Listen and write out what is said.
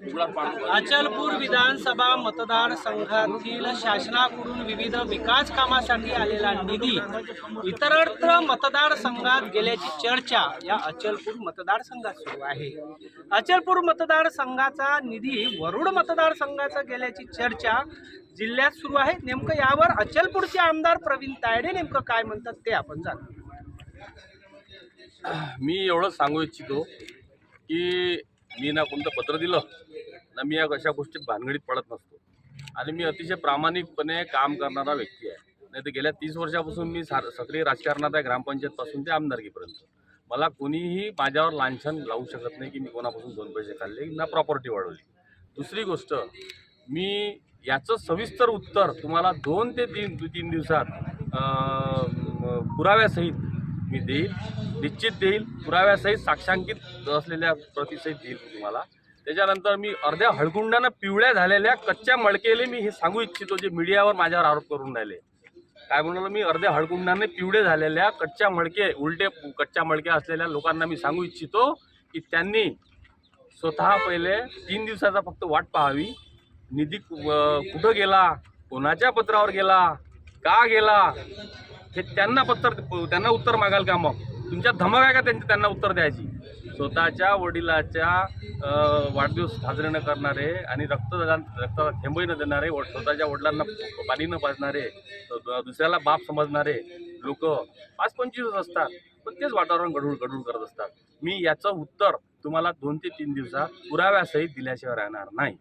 अचलपूर विधानसभा मतदारसंघातील शासनाकडून विविध विकास कामासाठी आलेला निधी इतरत्र मतदारसंघात गेल्याची चर्चा या अचलपूर मतदारसंघात सुरू आहे. अचलपूर मतदारसंघाचा निधी वरुड मतदारसंघाचा गेल्याची चर्चा जिल्ह्यात सुरू आहे. नेमकं यावर अचलपूरचे आमदार प्रवीण तायडे नेमकं काय म्हणतात ते आपण जाणू मी एवढं सांगू इच्छितो की मी ना कोणतं पत्र दिलं ना मी या अशा गोष्टीत भानगडीत पडत नसतो. आणि मी अतिशय प्रामाणिकपणे काम करणारा व्यक्ती आहे. नाही तर गेल्या तीस वर्षापासून मी सा सक्रिय राजकारणात आहे ग्रामपंचायतपासून ते आमदारकीपर्यंत. मला कोणीही माझ्यावर लांछन लावू शकत नाही की मी कोणापासून दोन पैसे खाल्ले ना प्रॉपर्टी वाढवली. दुसरी गोष्ट मी याचं सविस्तर उत्तर तुम्हाला दोन ते तीन तीन दिवसात पुराव्यासहित मी देईल. निश्चित देईल. पुराव्यासहित साक्षांकित असलेल्या प्रतिसहित देईल मी तुम्हाला. त्याच्यानंतर मी अर्ध्या हळकुंडानं पिवळ्या झालेल्या कच्च्या मडकेले मी हे सांगू इच्छितो जे मीडियावर माझ्यावर आरोप करून राहिले. काय म्हणाल मी? अर्ध्या हळकुंडाने पिवळे झालेल्या कच्च्या मडके उलटे कच्च्या मडक्या असलेल्या लोकांना मी सांगू इच्छितो की त्यांनी स्वतः पहिले तीन दिवसाचा फक्त वाट पाहावी. निधी कुठं गेला? कोणाच्या पत्रावर गेला? का गेला? हे त्यांना पत्र त्यांना उत्तर मागाल का मग? तुमच्या धमक आहे का त्यांची त्यांना उत्तर द्यायची? स्वतःच्या वडिलाच्या वाढदिवस साजरे न करणारे आणि रक्तदान रक्त थेंबही न देणारे व स्वतःच्या वडिलांना पाणी न पाजणारे दुसऱ्याला बाप समजणारे लोक पाच पंचवीस असतात. पण तेच वातावरण गडूळ गडूळ करत असतात. मी याचं उत्तर तुम्हाला दोन ते तीन दिवसात पुराव्यासहित दिल्याशिवाय राहणार नाही.